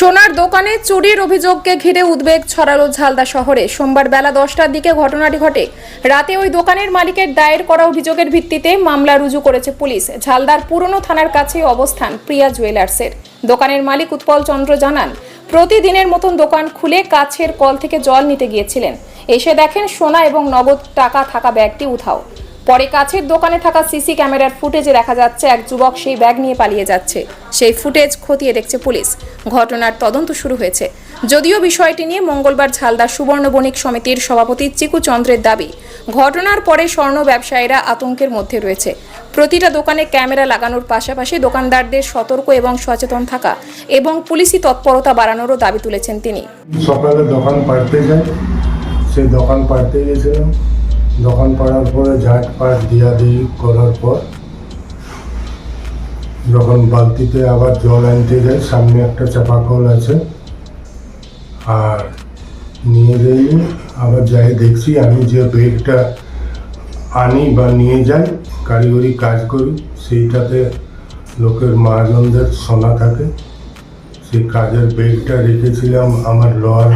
সোনার দোকানে চুরির অভিযোগকে ঘিরে উদ্বেগ ছড়ালো ঝালদা শহরে। সোমবার বেলা দশটার দিকে ঘটনাটি ঘটে। রাতে ওই দোকানের মালিকের দায়ের করা অভিযোগের ভিত্তিতে মামলা রুজু করেছে পুলিশ। ঝালদার পুরনো থানার কাছে অবস্থান প্রিয়া জুয়েলার্সের। দোকানের মালিক উৎপল চন্দ্র জানান, প্রতিদিনের মতন দোকান খুলে কাছের কল থেকে জল নিতে গিয়েছিলেন। এসে দেখেন সোনা এবং নগদ টাকা থাকা ব্যাগটি উধাও। পরে কাছের দোকানে থাকা সিসি ক্যামেরার ফুটেজে দেখা যাচ্ছে, এক যুবক সেই ব্যাগ নিয়ে পালিয়ে যাচ্ছে। সেই ফুটেজ খতিয়ে দেখছে পুলিশ। ঘটনার তদন্ত শুরু হয়েছে। যদিও বিষয়টি নিয়ে মঙ্গলবার ঝালদা সুবর্ণ বণিক সমিতির সভাপতি চিকু চন্দ্রের দাবি, ঘটনার পরে স্বর্ণ ব্যবসায়ীরা আতঙ্কের মধ্যে রয়েছে। প্রতিটা দোকানে ক্যামেরা লাগানোর পাশাপাশি দোকানদারদের সতর্ক এবং সচেতন থাকা এবং পুলিশি তৎপরতা বাড়ানোরও দাবি তুলেছেন তিনি। সকালে দোকান পাড়তে যাই সেই দোকান পাড়তে গেছিলাম দোকান করার পরে, ঝাঁট পাট দিয়া দিয়ে করার পর, যখন বালতিতে আবার জল আনতে যাই সামনে একটা চাপা কল আছে। আর নিয়ে যাই, আবার যাই, দেখছি আমি যে ব্যাগটা আনি বা নিয়ে যাই, কারিগরি কাজ করি, সেইটাতে লোকের মহাজনদের সোনা থাকে। সেই কাজের ব্যাগটা রেখেছিলাম আমার লোয়ার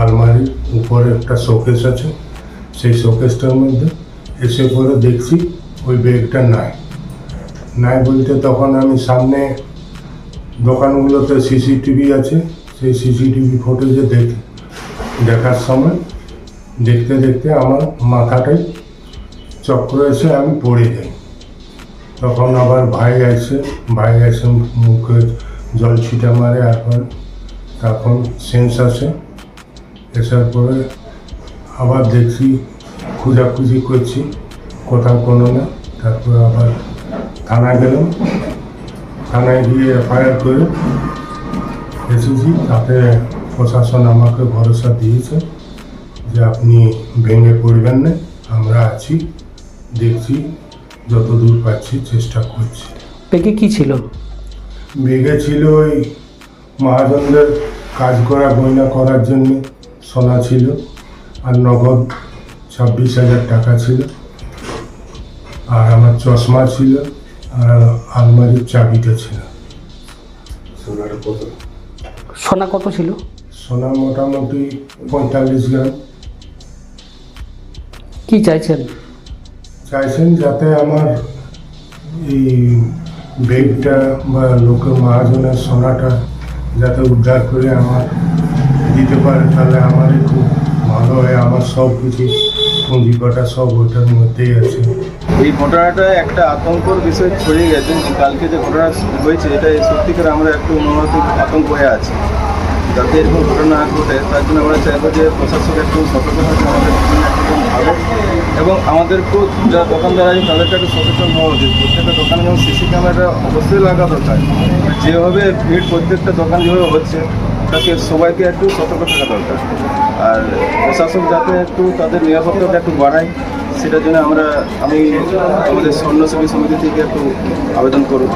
আলমারির উপরে একটা শোকেস আছে। সেই শোকেসটার মধ্যে এসে পরে দেখছি ওই ব্যাগটা নাই। নাই বলতে তখন আমি সামনে দোকানগুলোতে সিসিটিভি আছে, সেই সিসিটিভি ফুটেজে দেখি। দেখার সময় দেখতে দেখতে আমার মাথাটাই চক্র এসে আমি পড়ে যাই। তখন আবার ভাই আসে, ভাই এসে মুখে জল ছিটা মারে, এখন তখন সেন্স আসে। এসার পরে আবার দেখছি খুঁজাখুঁজি করছি কোথাও কোনো না। তারপরে আবার থানায় গেলাম। থানায় গিয়ে এফআইআর করে এসেছি। তাতে প্রশাসন আমাকে ভরসা দিয়েছে যে আপনি ভেঙে পড়বেন না। আমরা আছি দেখছি যত দূর পাচ্ছি চেষ্টা করছি। পেকে কি ছিল? বেগে ছিল ওই মহাজনদের কাজ করা গয়না করার জন্য সোনা ছিল। আর নগদ ছাব্বিশ হাজার টাকা ছিল। আর আমার চশমা ছিল আর আলমারির চাবিটা ছিল। সোনার সোনা কত ছিল? সোনা মোটামুটি পঁয়তাল্লিশ গ্রাম। কি চাইছেন? চাইছেন যাতে আমার এই ব্যাগটা বা লোকের মহাজনের সোনাটা যাতে উদ্ধার করে আমার দিতে পারে তাহলে আমারই খুব ভালো হয় আমার সব কিছু পুঁজি কটা সব ওটার মধ্যেই আছে। এই ঘটনাটা একটা আতঙ্কর বিষয় ছড়িয়ে গেছে কালকে যে ঘটনা হয়েছে, এটা সত্যিকার আমরা একটু মনোমাত্মিক আতঙ্ক হয়ে আছি। যাতে এরকম ঘটনা না ঘটে, তার জন্য আমরা চাইব যে প্রশাসক একটু সতর্ক থাকে আমাদের ভালো এবং আমাদেরকেও যারা দোকানদার আছে তাদেরকে একটু সচেতন হওয়া উচিত। প্রত্যেকটা দোকানে যেমন সিসি ক্যামেরা অবশ্যই লাগা দরকার। যেভাবে ভিড় প্রত্যেকটা দোকান যেভাবে হচ্ছে তাকে সবাইকে একটু সতর্ক থাকা দরকার। আর প্রশাসক যাতে একটু তাদের নিরাপত্তাটা একটু বাড়ায়, সেটার জন্য আমরা, আমি আমাদের স্বর্ণসেবী সমিতি থেকে একটু আবেদন করব।